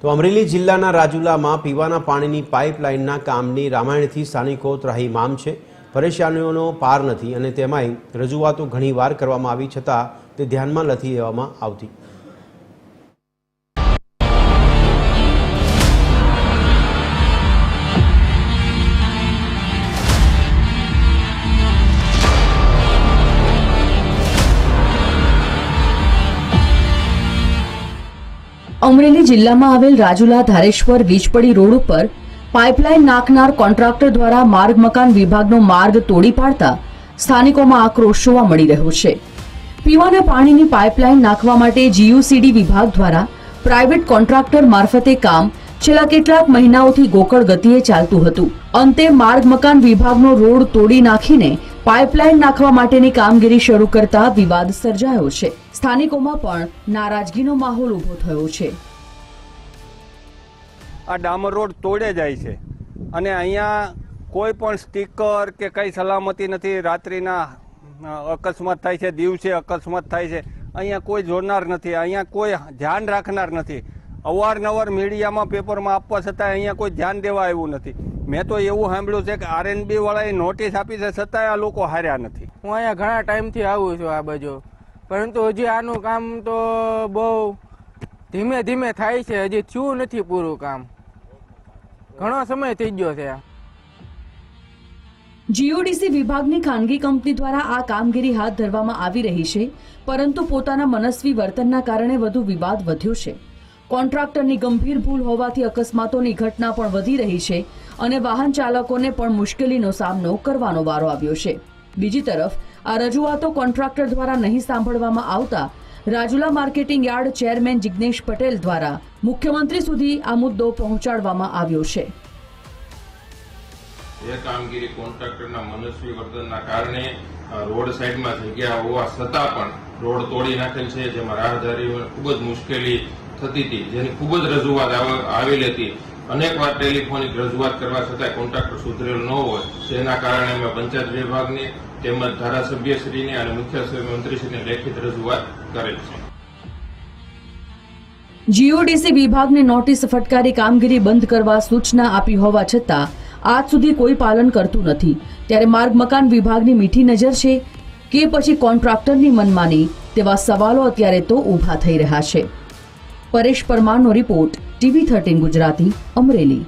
તો અમરેલી જિલ્લાના રાજુલામાં પીવાના પાણીની પાઇપલાઇનના કામની રામાયણથી સ્થાનિકો ત્રાહીમામ છે. પરેશાનીઓનો પાર નથી અને તેમાંય રજૂઆતો ઘણીવાર કરવામાં આવી છતાં તે ધ્યાનમાં નથી લેવામાં આવતી. અમરેલી જિલ્લામાં આવેલ રાજુલા ધારેશ્વર વીજપડી રોડ ઉપર પાઇપલાઇન નાખનાર કોન્ટ્રાક્ટર દ્વારા માર્ગ મકાન વિભાગનો માર્ગ તોડી પાડતા સ્થાનિકોમાં આક્રોશ જોવા મળી રહ્યો છે. પીવાના પાણીની પાઇપલાઇન નાખવા માટે જીયુસીડી વિભાગ દ્વારા પ્રાઇવેટ કોન્ટ્રાક્ટર મારફતે કામ છેલ્લા કેટલાક મહિનાઓથી ગોકળ ગતિએ ચાલતું હતું. અંતે માર્ગ મકાન વિભાગનો રોડ તોડી નાખીને પાઇપલાઇન નાખવા માટેની કામગીરી શરૂ કરતા વિવાદ સર્જાયો છે. સ્થાનિકોમાં પણ નારાજગીનો માહોલ ઊભો થયો છે. આ ડામર રોડ તોડે જાય છે. અને અહીંયા કોઈ પણ સ્ટીકર કે કઈ સલામતી નથી. રાત્રિના અકસ્માત થાય છે, દિવસે અકસ્માત થાય છે. અહીંયા કોઈ જોનાર નથી. અહીંયા કોઈ ધ્યાન રાખનાર નથી. અવારનવાર મીડિયામાં પેપરમાં આપવા છતાં અહીંયા કોઈ ધ્યાન દેવા આવ્યું નથી. મેં તો એવું સાંભળ્યું છે કે આરએનબી વાળાએ નોટિસ આપી છે છતાંય આ લોકો હાર્યા નથી. હું અહીંયા ઘણા ટાઈમથી આવું છું આ બાજુ. પરંતુ હજી આનું કામ તો બહુ ધીમે ધીમે થાય છે હજી થયું નથી પૂરું કામ. ઘણો સમય થઈ ગયો છે જીઓડીસી વિભાગની ખાનગી કંપની દ્વારા આ કામગીરી હાથ ધરવામાં આવી રહી છે પરંતુ પોતાના મનસ્વી વર્તનના કારણે વધુ વિવાદ વધ્યો છે. કોન્ટ્રાક્ટરની ગંભીર ભૂલ હોવાથી અકસ્માતોની ઘટના પણ વધી રહી છે અને વાહન ચાલકોને પણ મુશ્કેલીનો સામનો કરવાનો વારો આવ્યો છે. બીજી તરફ, આ રજૂઆતો કોન્ટ્રાક્ટર દ્વારા નહીં સાંભળવામાં આવતા Rajula marketing yard chairman Jignesh Patel દ્વારા મુખ્યમંત્રી સુધી આ મુદ્દો પહોંચાડવામાં આવ્યો છે. એ કામગીરી કોન્ટ્રાક્ટરના મનસ્વી વર્તનના કારણે રોડ સાઈડમાં જગ્યા હોવા છતાં પણ રોડ તોડી નાખેલ છે, જેમાં રાહદારીઓને ખૂબ જ મુશ્કેલી થતી હતી, જેની ખૂબ જ રજૂઆત આવેલી હતી અનેક ટેલિફોનિક રજૂઆત કરવા છતાં કોન્ટ્રાક્ટર સુધરેલ ન હોય, જેના કારણે અમે પંચાયત વિભાગને તેમજ ધારાસભ્યશ્રીને અને મુખ્ય મંત્રીશ્રીને લેખિત રજૂઆત કરેલ છે. જીઓડીસી વિભાગને નોટિસ ફટકારી કામગીરી બંધ કરવા સૂચના આપી હોવા છતાં આજ સુધી કોઈ પાલન કરતું નથી. ત્યારે માર્ગ મકાન વિભાગની મીઠી નજર છે કે પછી કોન્ટ્રાક્ટરની મનમાની તેવા સવાલો અત્યારે તો ઊભા થઈ રહ્યા છે. Paresh પરમારનો report TV thirteen Gujarati Amreli.